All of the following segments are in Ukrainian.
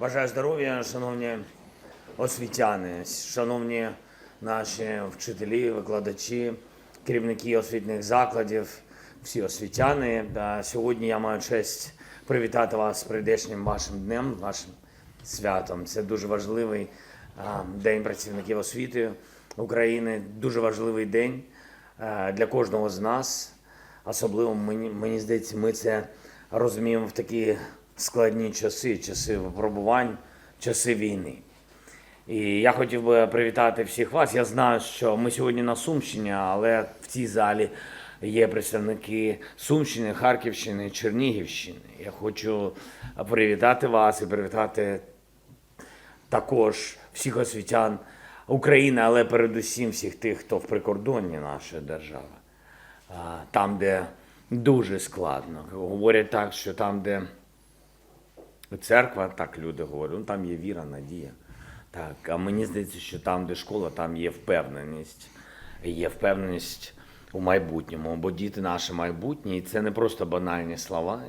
Бажаю здоров'я, шановні освітяни, шановні наші вчителі, викладачі, керівники освітніх закладів, всі освітяни. Сьогодні я маю честь привітати вас з прийдешнім вашим днем, вашим святом. Це дуже важливий день працівників освіти України, дуже важливий день для кожного з нас. Особливо мені, мені здається, ми це розуміємо в такі складні часи, часи випробувань, часи війни. І я хотів би привітати всіх вас. Я знаю, що ми сьогодні на Сумщині, але в цій залі є представники Сумщини, Харківщини, Чернігівщини. Я хочу привітати вас і привітати також всіх освітян України, але передусім всіх тих, хто в прикордонні нашої держави. Там, де дуже складно. Говорять так, що там, де церква, так люди говорять, ну там є віра, надія. Так, а мені здається, що там, де школа, там є впевненість. Є впевненість у майбутньому, бо діти наше майбутнє, і це не просто банальні слова.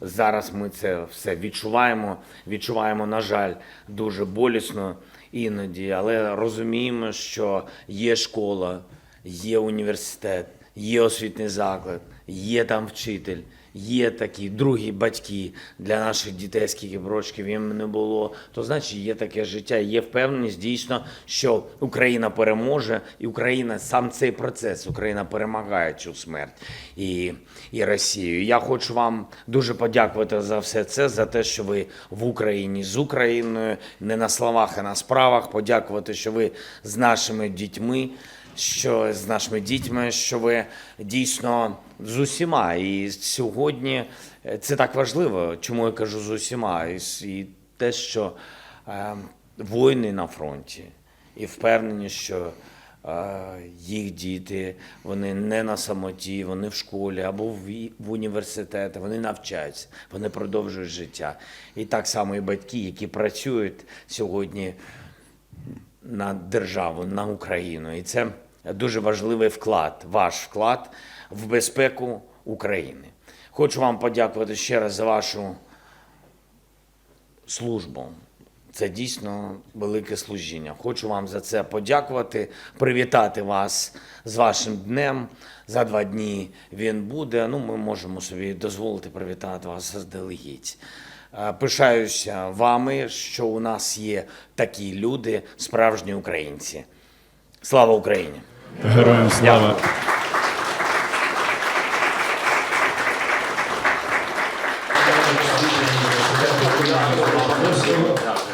Зараз ми це все відчуваємо, відчуваємо, на жаль, дуже болісно іноді, але розуміємо, що є школа, є університет, є освітній заклад, є там вчитель, є такі другі батьки для наших дітей, скільки б років їм не було, то значить є таке життя, є впевненість дійсно, що Україна переможе, і Україна сам цей процес, Україна перемагає цю смерть і, і Росію. Я хочу вам дуже подякувати за все це, за те, що ви в Україні з Україною, не на словах, а на справах. Подякувати, що ви з нашими дітьми що з нашими дітьми, що ви дійсно з усіма. І сьогодні е, це так важливо. Чому я кажу з усіма? І, те, що е, воїни на фронті, і впевнені, що е, їх діти вони не на самоті, вони в школі або в університеті, вони навчаються, вони продовжують життя. І так само і батьки, які працюють сьогодні на державу, на Україну. І це дуже важливий вклад, ваш вклад в безпеку України. Хочу вам подякувати ще раз за вашу службу. Це дійсно велике служіння. Хочу вам за це подякувати, привітати вас з вашим днем. За два дні він буде. Ну, ми можемо собі дозволити привітати вас заздалегідь. Е, Пишаюся вами, що у нас є такі люди, справжні українці. Слава Україні! Героям слава!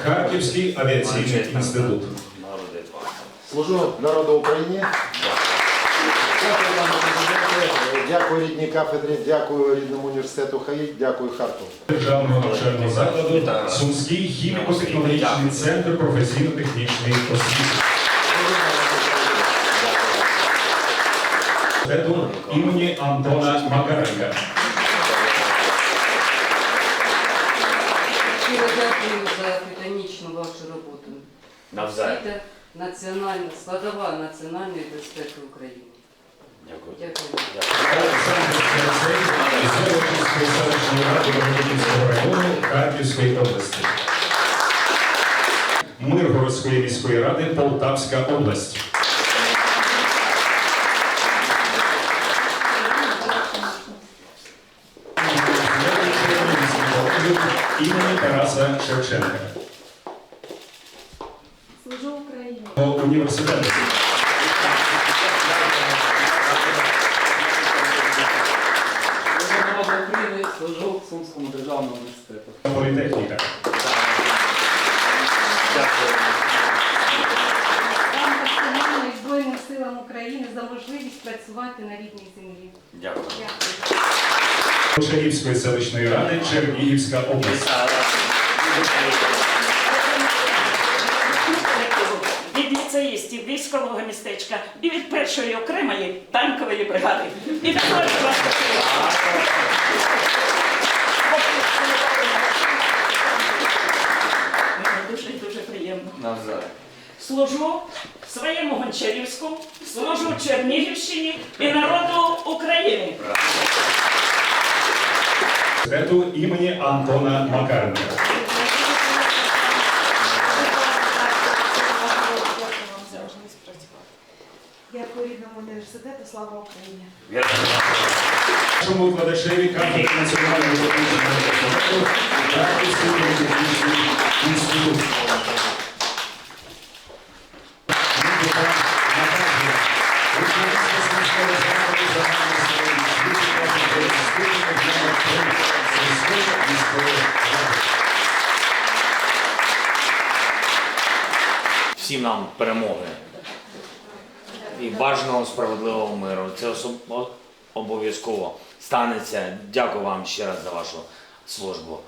Харківський авіаційний інститут. Служу народу України. Дякую пане президенте, дякую рідній кафедрі, дякую рідному університету ХАІ, дякую Харкову. Державного навчального закладу Сумський хіміко-технологічний центр професійно-технічної освіти. Університету імені Антона Макаренка. Щиро дякую за титанічну вашу роботу. Навзаєм. Освіта національна, складова національної безпеки України. Дякую. Харківської області. Миргородської міської ради Полтавська область. Імені Тараса Шевченка. Служу Україні. Університету. Служу народу України, служу в Сумському державному університету. Політехніка. Збройним силам України за можливість працювати на рідній землі. Дякую. Дякую. Кошарівської селищної ради Чернігівська область. від ліцеїстів військового містечка і від першої окремої танкової бригади. І також вас Мені дуже дуже приємно. Служу своєму Гончарівську, служу Чернігівщині і народу України. Эту имени Антона Макаренко. Дякую рідному університету, слава Україні. Нашому викладачеві кафедри національного технічного інституту та технічний інститут. Ми питаємо на кафедрі. Українська Всім нам перемоги і бажаного справедливого миру. Це обов'язково станеться. Дякую вам ще раз за вашу службу.